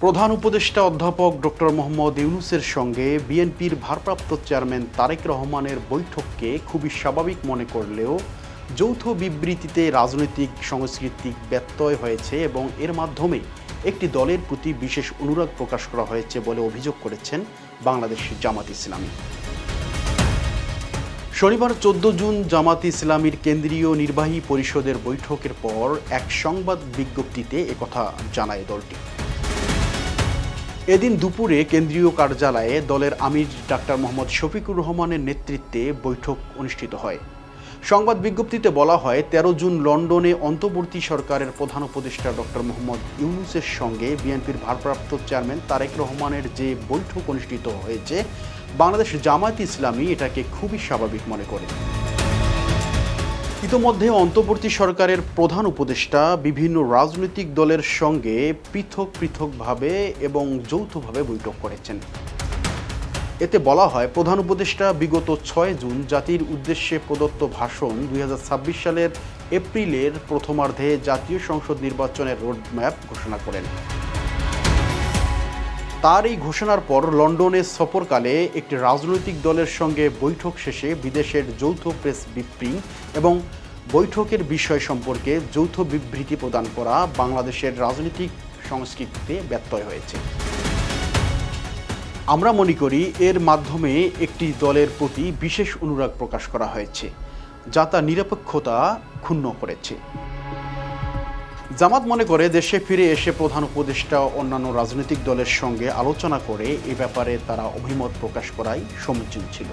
প্রধান উপদেষ্টা অধ্যাপক ডক্টর মোহাম্মদ ইউনুসের সঙ্গে বিএনপির ভারপ্রাপ্ত চেয়ারম্যান তারেক রহমানের বৈঠককে খুবই স্বাভাবিক মনে করলেও যৌথ বিবৃতিতে রাজনৈতিক সাংস্কৃতিক ব্যত্যয় হয়েছে এবং এর মাধ্যমে একটি দলের প্রতি বিশেষ অনুরাগ প্রকাশ করা হয়েছে বলে অভিযোগ করেছেন বাংলাদেশ জামাত ইসলামী। শনিবার চোদ্দ জুন জামাত ইসলামীর কেন্দ্রীয় নির্বাহী পরিষদের বৈঠকের পর এক সংবাদ বিজ্ঞপ্তিতে একথা জানায় দলটি। এদিন দুপুরে কেন্দ্রীয় কার্যালয়ে দলের আমির ডাক্তার মোহাম্মদ শফিকুর রহমানের নেতৃত্বে বৈঠক অনুষ্ঠিত হয়। সংবাদ বিজ্ঞপ্তিতে বলা হয়, তেরো জুন লন্ডনে অন্তর্বর্তী সরকারের প্রধান উপদেষ্টা ডক্টর মোহাম্মদ ইউনুসের সঙ্গে বিএনপির ভারপ্রাপ্ত চেয়ারম্যান তারেক রহমানের যে বৈঠক অনুষ্ঠিত হয়েছে, বাংলাদেশ জামায়াত ইসলামী এটাকে খুবই স্বাভাবিক মনে করে। ইতোমধ্যে অন্তর্বর্তী সরকারের প্রধান উপদেষ্টা বিভিন্ন রাজনৈতিক দলের সঙ্গে পৃথক পৃথকভাবে এবং যৌথভাবে বৈঠক করেছেন। এতে বলা হয়, প্রধান উপদেষ্টা বিগত ছয় জুন জাতির উদ্দেশ্যে প্রদত্ত ভাষণ দুই হাজার ছাব্বিশ সালের এপ্রিলের প্রথমার্ধে জাতীয় সংসদ নির্বাচনের রোডম্যাপ ঘোষণা করেন। তার এই ঘোষণার পর লন্ডনে সফরকালে একটি রাজনৈতিক দলের সঙ্গে বৈঠক শেষে বিদেশের যৌথ প্রেস বিপ্রিং এবং বৈঠকের বিষয় সম্পর্কে যৌথ বিবৃতি প্রদান করা বাংলাদেশের রাজনৈতিক সংস্কৃতিতে ব্যত্যয় হয়েছে। আমরা মনে করি এর মাধ্যমে একটি দলের প্রতি বিশেষ অনুরাগ প্রকাশ করা হয়েছে, যা তার নিরপেক্ষতা ক্ষুণ্ণ করেছে। জামাত মনে করে দেশে ফিরে এসে প্রধান উপদেষ্টা অন্যান্য রাজনৈতিক দলের সঙ্গে আলোচনা করে এ ব্যাপারে তারা অভিমত প্রকাশ করাই সমীচীন ছিল।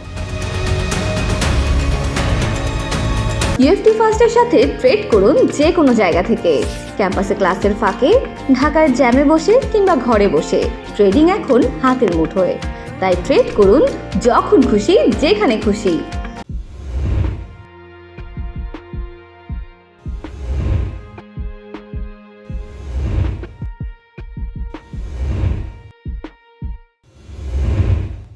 ইউএফটি ফার্স্টের সাথে ট্রেড করুন যে কোনো জায়গা থেকে। ক্যাম্পাসে ক্লাসের ফাঁকে, ঢাকার জ্যামে বসে কিংবা ঘরে বসে। ট্রেডিং এখন হাতের মুঠোয়। তাই ট্রেড করুন যখন খুশি, যেখানে খুশি।